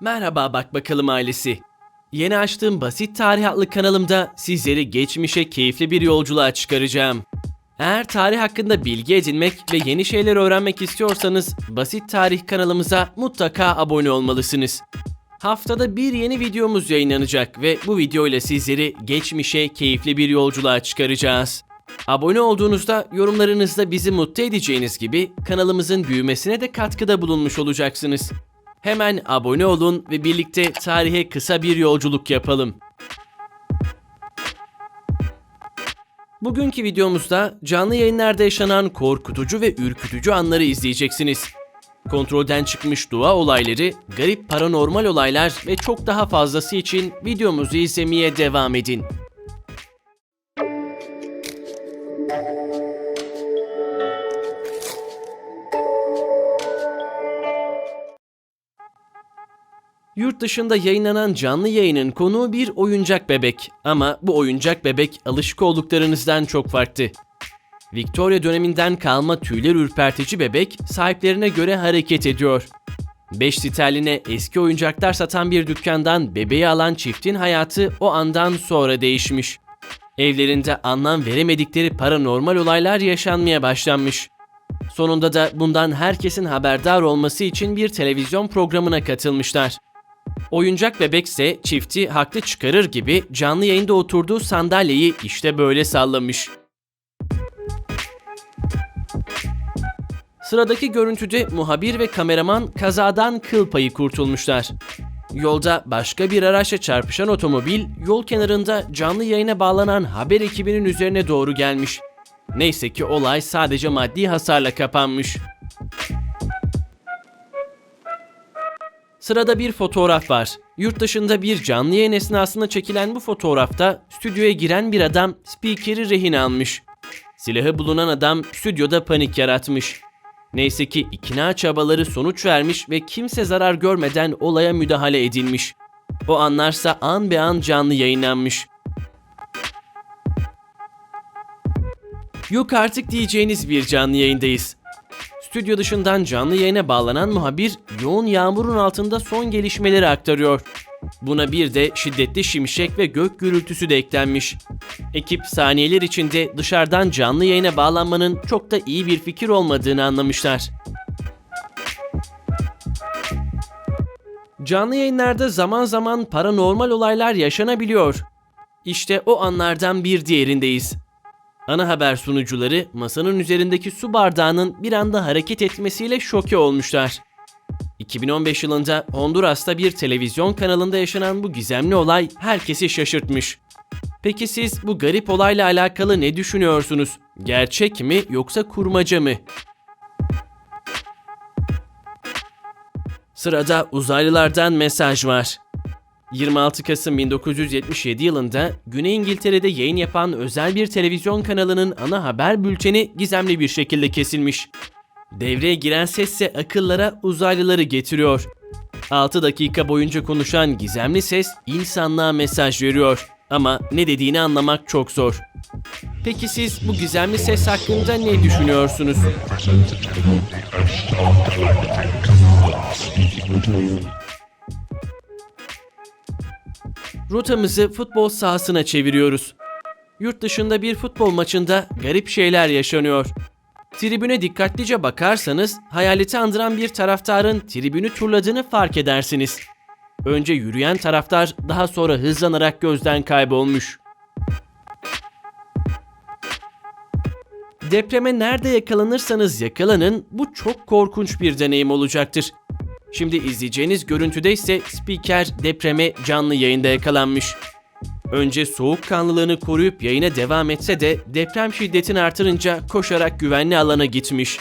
Merhaba Bak Bakalım ailesi. Yeni açtığım Basit Tarih adlı kanalımda sizleri geçmişe keyifli bir yolculuğa çıkaracağım. Eğer tarih hakkında bilgi edinmek ve yeni şeyler öğrenmek istiyorsanız Basit Tarih kanalımıza mutlaka abone olmalısınız. Haftada bir yeni videomuz yayınlanacak ve bu video ile sizleri geçmişe keyifli bir yolculuğa çıkaracağız. Abone olduğunuzda yorumlarınızda bizi mutlu edeceğiniz gibi kanalımızın büyümesine de katkıda bulunmuş olacaksınız. Hemen abone olun ve birlikte tarihe kısa bir yolculuk yapalım. Bugünkü videomuzda canlı yayınlarda yaşanan korkutucu ve ürkütücü anları izleyeceksiniz. Kontrolden çıkmış dua olayları, garip paranormal olaylar ve çok daha fazlası için videomuzu izlemeye devam edin. Yurt dışında yayınlanan canlı yayının konuğu bir oyuncak bebek ama bu oyuncak bebek alışık olduklarınızdan çok farklı. Victoria döneminden kalma tüyler ürpertici bebek sahiplerine göre hareket ediyor. 5 sterline eski oyuncaklar satan bir dükkandan bebeği alan çiftin hayatı o andan sonra değişmiş. Evlerinde anlam veremedikleri paranormal olaylar yaşanmaya başlanmış. Sonunda da bundan herkesin haberdar olması için bir televizyon programına katılmışlar. Oyuncak bebekse çifti haklı çıkarır gibi canlı yayında oturduğu sandalyeyi işte böyle sallamış. Sıradaki görüntüde muhabir ve kameraman kazadan kıl payı kurtulmuşlar. Yolda başka bir araçla çarpışan otomobil yol kenarında canlı yayına bağlanan haber ekibinin üzerine doğru gelmiş. Neyse ki olay sadece maddi hasarla kapanmış. Sırada bir fotoğraf var. Yurt dışında bir canlı yayın esnasında çekilen bu fotoğrafta stüdyoya giren bir adam spikeri rehin almış. Silahı bulunan adam stüdyoda panik yaratmış. Neyse ki ikna çabaları sonuç vermiş ve kimse zarar görmeden olaya müdahale edilmiş. O anlarsa an be an canlı yayınlanmış. Yok artık diyeceğiniz bir canlı yayındayız. Stüdyo dışından canlı yayına bağlanan muhabir yoğun yağmurun altında son gelişmeleri aktarıyor. Buna bir de şiddetli şimşek ve gök gürültüsü de eklenmiş. Ekip saniyeler içinde dışarıdan canlı yayına bağlanmanın çok da iyi bir fikir olmadığını anlamışlar. Canlı yayınlarda zaman zaman paranormal olaylar yaşanabiliyor. İşte o anlardan bir diğerindeyiz. Ana haber sunucuları masanın üzerindeki su bardağının bir anda hareket etmesiyle şoke olmuşlar. 2015 yılında Honduras'ta bir televizyon kanalında yaşanan bu gizemli olay herkesi şaşırtmış. Peki siz bu garip olayla alakalı ne düşünüyorsunuz? Gerçek mi yoksa kurmaca mı? Sırada uzaylılardan mesaj var. 26 Kasım 1977 yılında Güney İngiltere'de yayın yapan özel bir televizyon kanalının ana haber bülteni gizemli bir şekilde kesilmiş. Devreye giren sesse akıllara uzaylıları getiriyor. 6 dakika boyunca konuşan gizemli ses insanlığa mesaj veriyor. Ama ne dediğini anlamak çok zor. Peki siz bu gizemli ses hakkında ne düşünüyorsunuz? Rotamızı futbol sahasına çeviriyoruz. Yurt dışında bir futbol maçında garip şeyler yaşanıyor. Tribüne dikkatlice bakarsanız hayaleti andıran bir taraftarın tribünü turladığını fark edersiniz. Önce yürüyen taraftar daha sonra hızlanarak gözden kaybolmuş. Depreme nerede yakalanırsanız yakalanın bu çok korkunç bir deneyim olacaktır. Şimdi izleyeceğiniz görüntüde ise spiker depreme canlı yayında yakalanmış. Önce soğukkanlılığını koruyup yayına devam etse de deprem şiddetini artırınca koşarak güvenli alana gitmiş.